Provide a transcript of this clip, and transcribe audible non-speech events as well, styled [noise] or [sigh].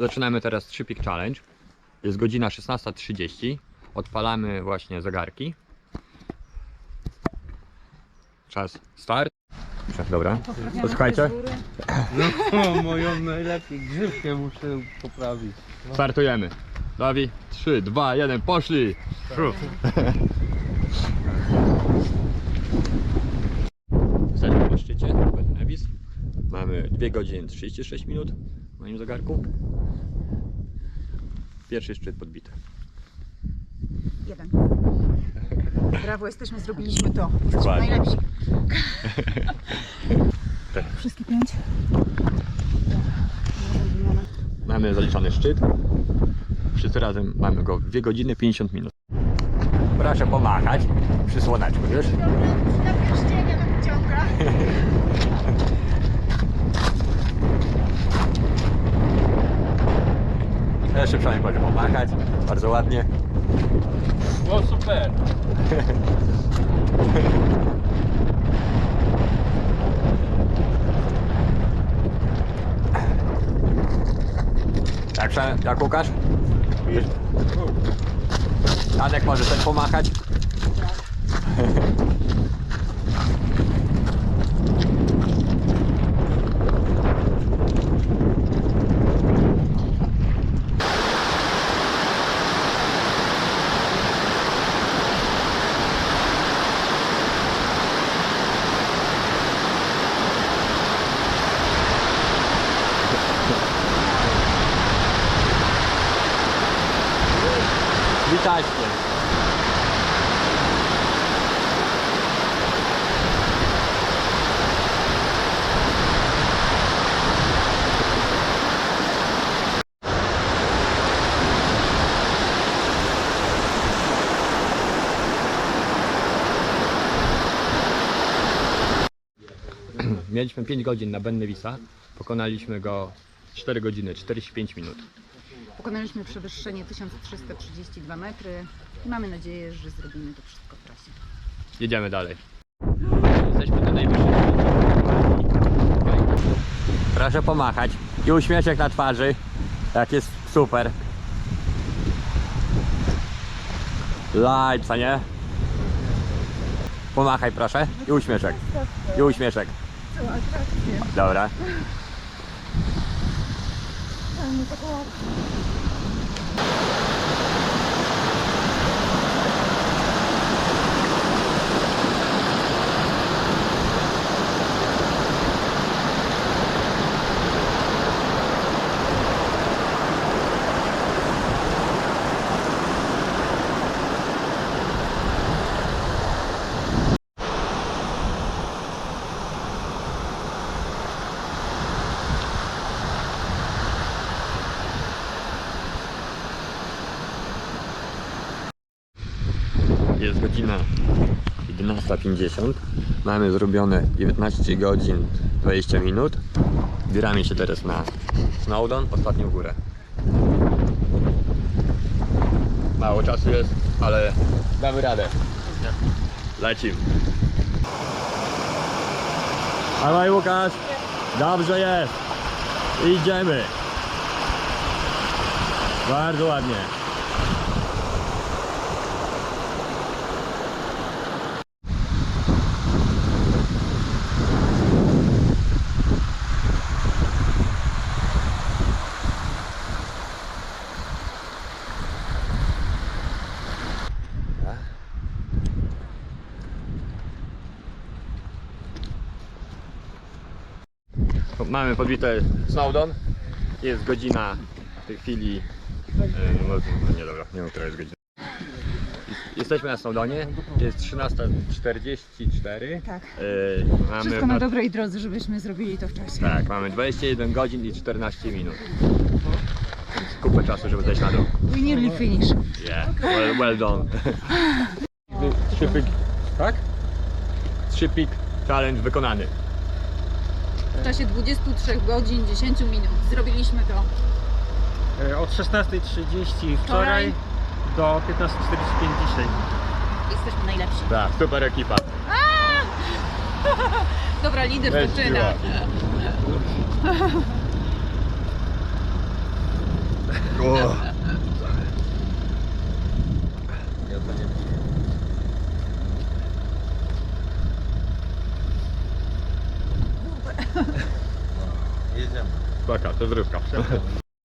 Zaczynamy teraz 3 Peak Challenge. Jest godzina 16.30. Odpalamy właśnie zegarki. Czas start. Dobra. To słuchajcie, No, [laughs] moją najlepiej grzywkę muszę poprawić. startujemy. Dawi, 3, 2, 1, poszli! Jesteśmy [laughs] na szczycie, Ben Nevis. Mamy 2 godziny 36 minut moim zegarku. Pierwszy szczyt podbity. Jeden. Brawo, jesteśmy, zrobiliśmy to. Jesteśmy Dokładnie. najlepsi. [laughs] Tak. Wszystkie pięć. Mamy zaliczony szczyt. Wszyscy razem mamy go 2 godziny 50 minut. Proszę pomachać przy słoneczku, wiesz? Na Jeszcze przynajmniej może pomachać. Bardzo ładnie. O, super! Jak, prze- jak Łukasz? Adek może też pomachać. Witajcie. [clears throat] Mieliśmy 5 godzin na Ben Nevisa. Pokonaliśmy go 4 godziny 45 minut. Pokonaliśmy przewyższenie 1332 metry i mamy nadzieję, że zrobimy to wszystko w trasie. Jedziemy dalej. Jesteśmy na najwyższym. Proszę pomachać. I uśmieszek na twarzy. Jak jest super. Lights, a nie? Pomachaj proszę. I uśmieszek. I uśmieszek. Dobra. 嗯你不跟 Jest godzina 11.50. Mamy zrobione 19 godzin 20 minut. Zbieramy się teraz na Snowdon, ostatnią górę. Mało czasu jest, ale damy radę. Lecimy. Dawaj Łukasz. Dobrze jest. Idziemy. Bardzo ładnie. Mamy podbite Snowdon. Jest godzina w tej chwili. e, No, no nie dobra, nie wiem, która jest godzina. Jesteśmy na Snowdonie. Jest 13.44. Tak. E, Mamy Wszystko na dobrej drodze, żebyśmy zrobili to w czasie. Tak, mamy 21 godzin i 14 minut. Więc kupę czasu, żeby zejść na dół. We nearly finish. Yeah, well, well done. [laughs] Trzy pik, tak? Trzy pik challenge wykonany. W czasie 23 godzin 10 minut zrobiliśmy to. E, Od 16.30 Wczoraj. wczoraj do 15.45 dzisiaj. Jesteśmy najlepsi. Tak, super ekipa. [laughs] Dobra, lider Bez zaczyna. [laughs] O. Ja to nie Jedziemy. Taka, to zrywka. [laughs]